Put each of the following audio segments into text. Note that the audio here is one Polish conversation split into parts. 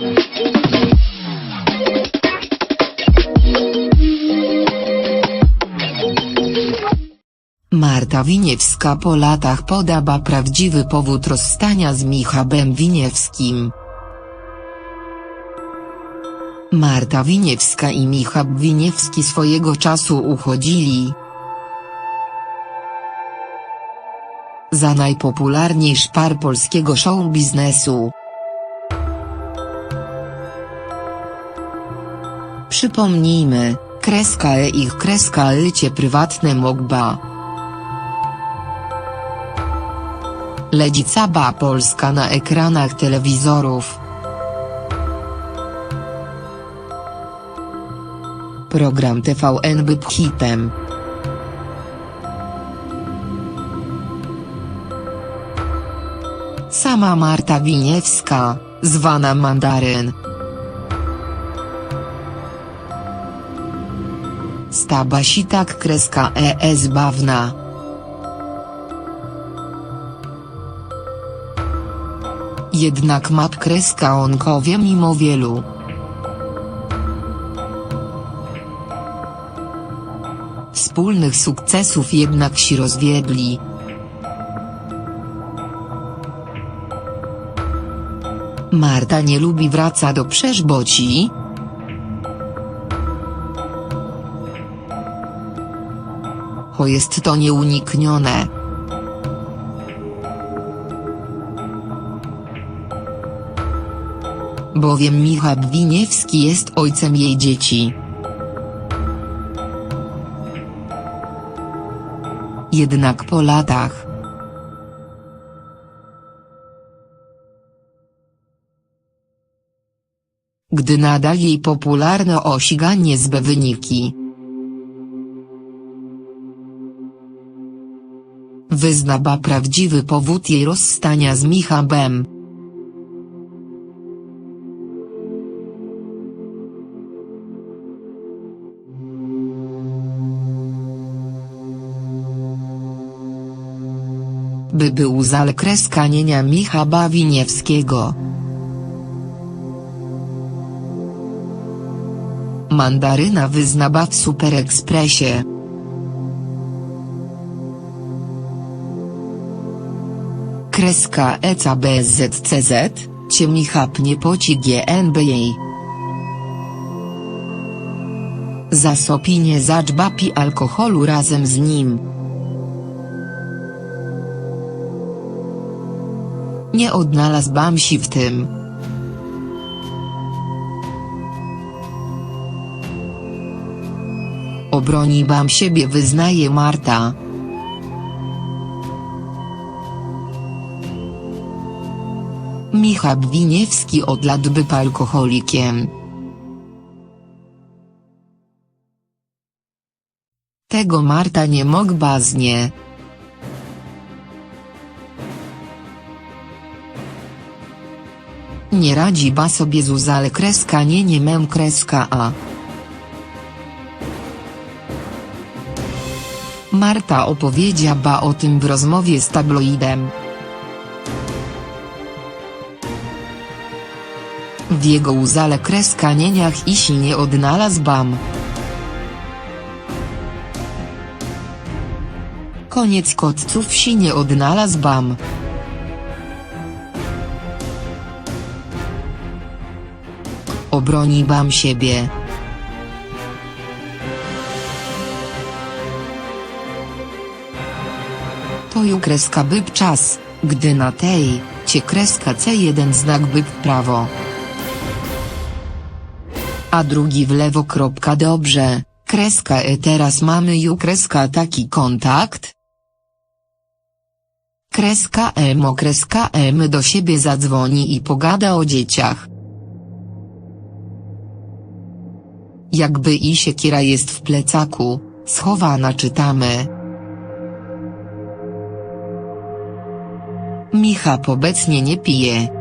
Marta Winiewska po latach podaba prawdziwy powód rozstania z Michabem Winiewskim. Marta Winiewska i Michab Winiewski swojego czasu uchodzili za najpopularniejszy par polskiego show biznesu. Przypomnijmy, kreska e ich kreska lycie prywatne mogba. Leci cała Polska na ekranach telewizorów. Program TVN był hitem. Sama Marta Winiewska, zwana Mandaryn. Staba si tak kreska ES bawna. Jednak map kreska onkowie mimo wielu. Wspólnych sukcesów jednak się rozwiedli. Marta nie lubi wraca do przeżboci. Cho jest to nieuniknione. Bowiem Michał Winiewski jest ojcem jej dzieci. Jednak po latach. Gdy nadal jej popularne osiganie zbe wyniki. Wyznaba prawdziwy powód jej rozstania z Michabem. by był zal kreskanienia Michała Winiewskiego. Mandaryna wyznaba w Super Kreska ECA BZCZ, cie Michab nie poci GNBA. Zasopinie zaczbapi alkoholu razem z nim. Nie odnalazłam się w tym. Obroniłam siebie wyznaje Marta. Michał Winiewski od lat był alkoholikiem. Tego Marta nie mogła z nie. Radzi ba sobie z uzale kreska nie nie mem kreska a. Marta opowiedziała o tym w rozmowie z tabloidem. W jego uzale kreskanieniach i si nie odnalazłam. Koniec kotców si nie odnalazłam. Obroniłam siebie. To ju kreska byb czas, gdy na tej, cie kreska C1 znak byb prawo. A drugi w lewo. Dobrze, kreska E teraz mamy ju kreska taki kontakt? Kreska M o kreska M do siebie zadzwoni i pogada o dzieciach. Jakby i siekiera jest w plecaku, schowana czytamy. Micha obecnie nie pije.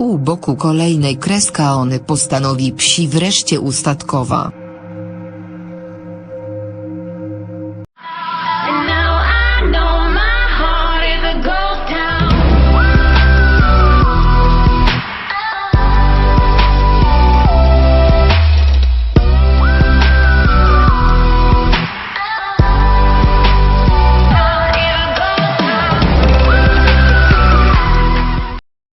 U boku kolejnej kreska ony postanowi psi wreszcie ustatkowa.